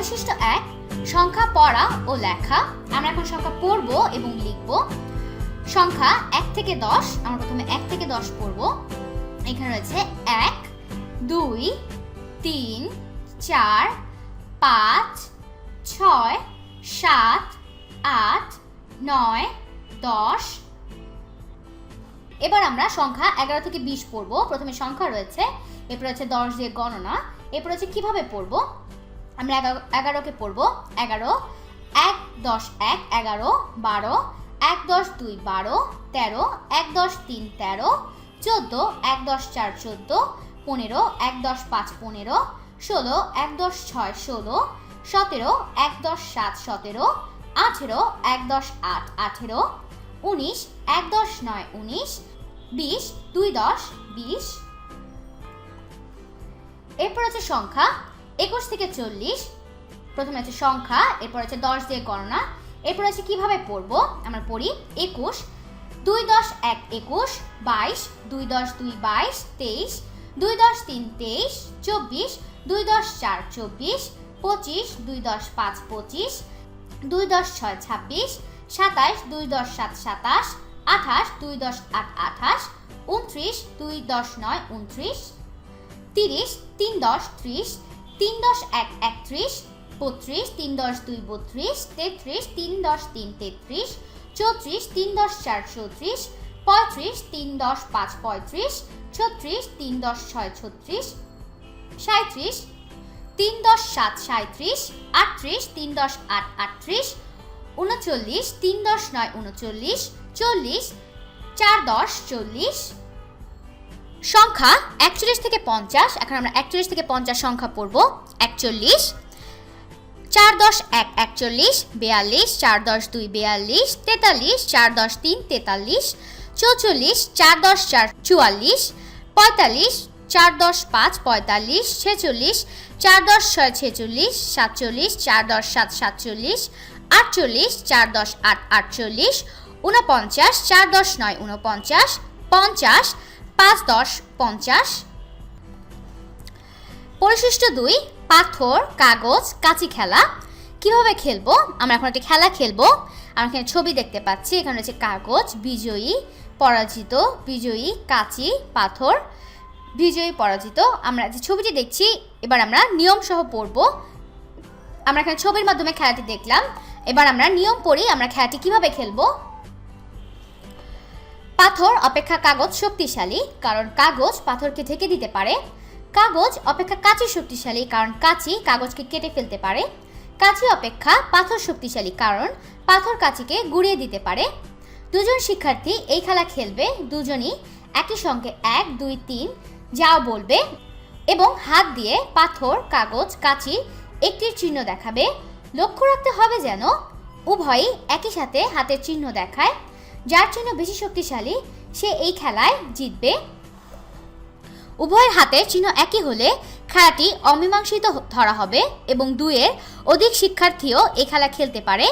পরিশিষ্ট এক, সংখ্যা পড়া ও লেখা। আমরা এখন সংখ্যা পড়ব এবং লিখব। সংখ্যা এক থেকে দশ, আমরা প্রথমে এক থেকে দশ পড়ব। এখানে রয়েছে এক, দুই, তিন, চার, পাঁচ, ছয়, সাত, আট, নয়, দশ। এবার আমরা সংখ্যা এগারো থেকে বিশ পড়ব। প্রথমে সংখ্যা রয়েছে, এরপর হচ্ছে দশ দিয়ে গণনা। এরপর হচ্ছে কীভাবে পড়ব? আমরা এগারো, এগারোকে পড়ব। এগারো, এক দশ এক, এগারো বারো, এক দশ দুই বারো, তেরো, এক দশ তিন তেরো, চোদ্দ, এক দশ চার চোদ্দ, পনেরো, এক দশ পাঁচ পনেরো, ষোলো, এক দশ ছয় ষোলো, সতেরো, এক দশ সাত সতেরো, আঠেরো, এক দশ আট আঠেরো, উনিশ, এক দশ নয় উনিশ, বিশ, দুই দশ, বিশ। এরপর আছে সংখ্যা। একুশ থেকে চল্লিশ। প্রথমে আছে সংখ্যা, এরপর আছে দশ দিয়ে গণনা। এরপর আছে কীভাবে পড়ব? আমরা পড়ি একুশ। দুই দশ এক একুশ, বাইশ। দুই দশ দুই বাইশ, তেইশ। দুই দশ তিন তেইশ, চব্বিশ। দুই দশ চার চব্বিশ, পঁচিশ। দুই দশ পাঁচ পঁচিশ। দুই দশ ছয় ছাব্বিশ। সাতাশ, দুই দশ সাত সাতাশ। আঠাশ, দুই দশ আট আঠাশ। উনত্রিশ দুই দশ নয় উনত্রিশ তিরিশ, তিন দশ ত্রিশ। তিন দশ এক একত্রিশ, বত্রিশ, তিন দশ দুই বত্রিশ, তেত্রিশ, তিন দশ তিন তেত্রিশ, চৌত্রিশ, তিন দশ চার চৌত্রিশ, পঁয়ত্রিশ, তিন দশ পাঁচ পঁয়ত্রিশ, ছত্রিশ, তিন দশ ছয় ছত্রিশ সাঁত্রিশ তিন দশ সাত সাঁত্রিশ আটত্রিশ, তিন দশ আট আটত্রিশ, উনচল্লিশ, তিন দশ নয় উনচল্লিশ, চল্লিশ, চার দশ চল্লিশ সংখ্যা একচল্লিশ থেকে পঞ্চাশ। এখন আমরা একচল্লিশ থেকে পঞ্চাশ সংখ্যা পড়ব। একচল্লিশ, চার দশ এক একচল্লিশ, বিয়াল্লিশ, চার দশ দুই বিয়াল্লিশ, তেতাল্লিশ, চার দশ তিন তেতাল্লিশ, চৌচল্লিশ, চার দশ চার চুয়াল্লিশ, পঁয়তাল্লিশ, চার দশ পাঁচ পঁয়তাল্লিশ, ছেচল্লিশ, চার দশ ছয় ছেচল্লিশ, সাতচল্লিশ, চার দশ সাত সাতচল্লিশ, আটচল্লিশ, চার দশ আট আটচল্লিশ, ঊনপঞ্চাশ, চার দশ নয় ঊনপঞ্চাশ, পঞ্চাশ পাঁচ, দশ, পঞ্চাশ। পরিশিষ্ট দুই, পাথর, কাগজ, কাঁচি খেলা। কীভাবে খেলব? আমরা এখন একটি খেলা খেলব। আমরা এখানে ছবি দেখতে পাচ্ছি। এখানে রয়েছে কাগজ, বিজয়ী, পরাজিত, বিজয়ী, কাঁচি, পাথর, বিজয়ী, পরাজিত। আমরা যে ছবিটি দেখছি, এবার আমরা নিয়ম সহ পড়ব। আমরা এখানে ছবির মাধ্যমে খেলাটি দেখলাম। এবার আমরা নিয়ম পড়ি, আমরা খেলাটি কীভাবে খেলব? পাথর অপেক্ষা কাগজ শক্তিশালী, কারণ কাগজ পাথরকে ঢেকে দিতে পারে। কাগজ অপেক্ষা কাঁচি শক্তিশালী, কারণ কাঁচি কাগজকে কেটে ফেলতে পারে। কাঁচি অপেক্ষা পাথর শক্তিশালী, কারণ পাথর কাঁচিকে গুড়িয়ে দিতে পারে। দুজন শিক্ষার্থী এই খেলা খেলবে, দুজনই একই সঙ্গে এক, দুই, তিন, যাও বলবে এবং হাত দিয়ে পাথর, কাগজ, কাঁচি একটির চিহ্ন দেখাবে। লক্ষ্য রাখতে হবে যেন উভয়ই একই সাথে হাতের চিহ্ন দেখায়। যার জন্য বেশি শক্তিশালী, সে এই খেলায় জিতবে। উভয়ের হাতের চিহ্ন একই হলে খেলাটি অমীমাংসিত ধরা হবে এবং দুইয়ের অধিক শিক্ষার্থীও এই খেলা খেলতে পারে।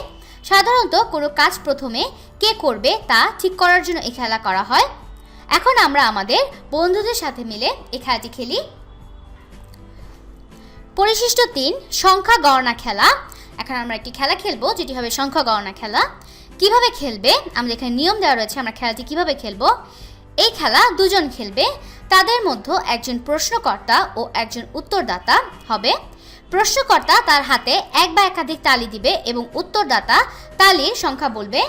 সাধারণত কোনো কাজ প্রথমে কে করবে তা ঠিক করার জন্য এই খেলা করা হয়। এখন আমরা আমাদের বন্ধুদের সাথে মিলে এই খেলাটি খেলি। পরিশিষ্ট তিন, সংখ্যা গণনা খেলা। এখন আমরা একটি খেলা খেলব, যেটি হবে সংখ্যা গণনা খেলা। কীভাবে খেলবে? আমাদের এখানে নিয়ম দেওয়া রয়েছে, আমরা খেলাটি কীভাবে খেলব? এই খেলা দুজন খেলবে, তাদের মধ্যে একজন প্রশ্নকর্তা ও একজন উত্তরদাতা হবে। প্রশ্নকর্তা তার হাতে এক বা একাধিক তালি দিবে এবং উত্তরদাতা তালির সংখ্যা বলবে।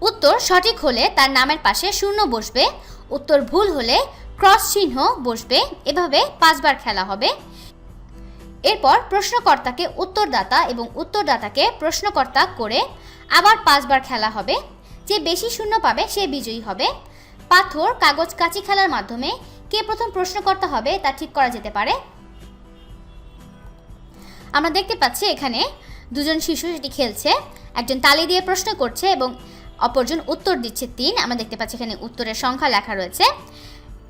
উত্তর সঠিক হলে তার নামের পাশে শূন্য বসবে, উত্তর ভুল হলে ক্রস চিহ্ন বসবে, এভাবে পাঁচবার খেলা হবে। এরপর প্রশ্নকর্তাকে উত্তরদাতা এবং উত্তরদাতাকে প্রশ্নকর্তা করে আবার পাঁচবার খেলা হবে। যে বেশি শূন্য পাবে, সে বিজয়ী হবে। পাথর, কাগজ, কাঁচি খেলার মাধ্যমে কে প্রথম প্রশ্নকর্তা হবে তা ঠিক করা যেতে পারে। আমরা দেখতে পাচ্ছি এখানে দুজন শিশু সেটি খেলছে। একজন তালি দিয়ে প্রশ্ন করছে এবং অপরজন উত্তর দিচ্ছে তিন। আমরা দেখতে পাচ্ছি এখানে উত্তরের সংখ্যা লেখা রয়েছে।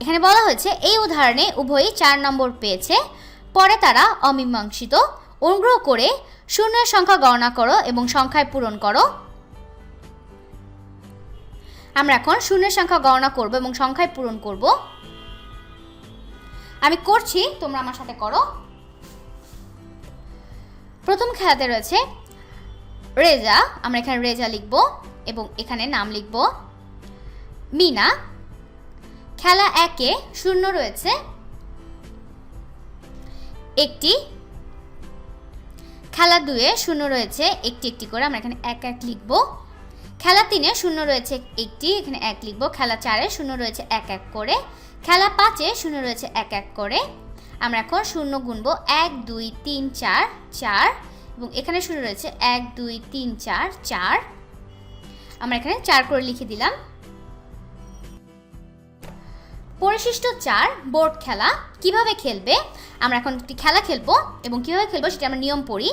এখানে বলা হয়েছে, এই উদাহরণে উভয়ই চার নম্বর পেয়েছে। পরে তারা অমীমাংসিত অনুগ্রহ করে শূন্যের সংখ্যা গণনা করো এবং সংখ্যায় পূরণ করো। আমরা এখন শূন্যের সংখ্যা গণনা করব এবং সংখ্যায় পূরণ করব। আমি করছি, তোমরা আমার সাথে করো। প্রথম খেলাতে রয়েছে রেজা। আমরা এখানে রেজা লিখব এবং এখানে নাম লিখব মিনা। খেলা একে শূন্য রয়েছে। একটি খেলা দুয়ে শূন্য রয়েছে, একটি একটি করে আমরা এখানে এক এক লিখব। খেলা তিনে শূন্য রয়েছে, একটি, এখানে এক লিখব। খেলা চারে শূন্য রয়েছে, এক এক করে। খেলা পাঁচে শূন্য রয়েছে, এক এক করে। আমরা এখন শূন্য গুনবো। এক, দুই, তিন, চার চার এবং এখানে শূন্য রয়েছে, এক, দুই, তিন, চার চার। আমরা এখানে চার করে লিখে দিলাম। পরিশিষ্ট চার বোর্ড খেলা, কীভাবে খেলবে, আমরা এখন একটি খেলা খেলব এবং কীভাবে খেলব সেটা আমরা নিয়ম পড়ি।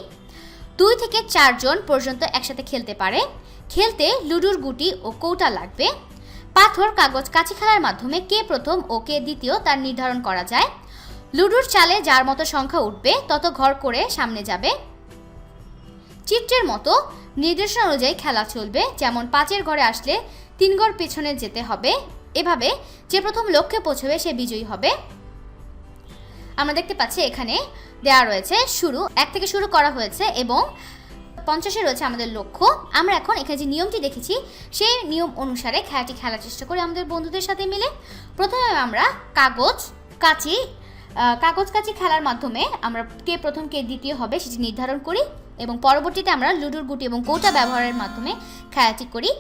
দুই থেকে চারজন পর্যন্ত একসাথে খেলতে পারে। খেলতে লুডুর গুটি ও কৌটা লাগবে। পাথর, কাগজ কাছি খেলার মাধ্যমে কে প্রথম ও কে দ্বিতীয় তার নির্ধারণ করা যায়। লুডুর চালে যার মতো সংখ্যা উঠবে, তত ঘর করে সামনে যাবে। চিত্রের মতো নির্দেশনা অনুযায়ী খেলা চলবে, যেমন পাঁচের ঘরে আসলে তিন ঘর পেছনে যেতে হবে এভাবে যে প্রথম লক্ষ্যে পৌঁছবে সে বিজয়ী হবে। আমরা দেখতে পাচ্ছি এখানে দেওয়া রয়েছে শুরু, এক থেকে শুরু করা হয়েছে এবং পঞ্চাশে রয়েছে আমাদের লক্ষ্য। আমরা এখন এখানে যে নিয়মটি দেখেছি, সেই নিয়ম অনুসারে খেলাটি খেলার চেষ্টা করি আমাদের বন্ধুদের সাথে মিলে। প্রথমে আমরা কাগজ, কাচি কাগজ, কাচি খেলার মাধ্যমে আমরা কে প্রথম, কে দ্বিতীয় হবে সেটি নির্ধারণ করি এবং পরবর্তীতে আমরা লুডুর গুটি এবং কৌটা ব্যবহারের মাধ্যমে খেলাটি করি।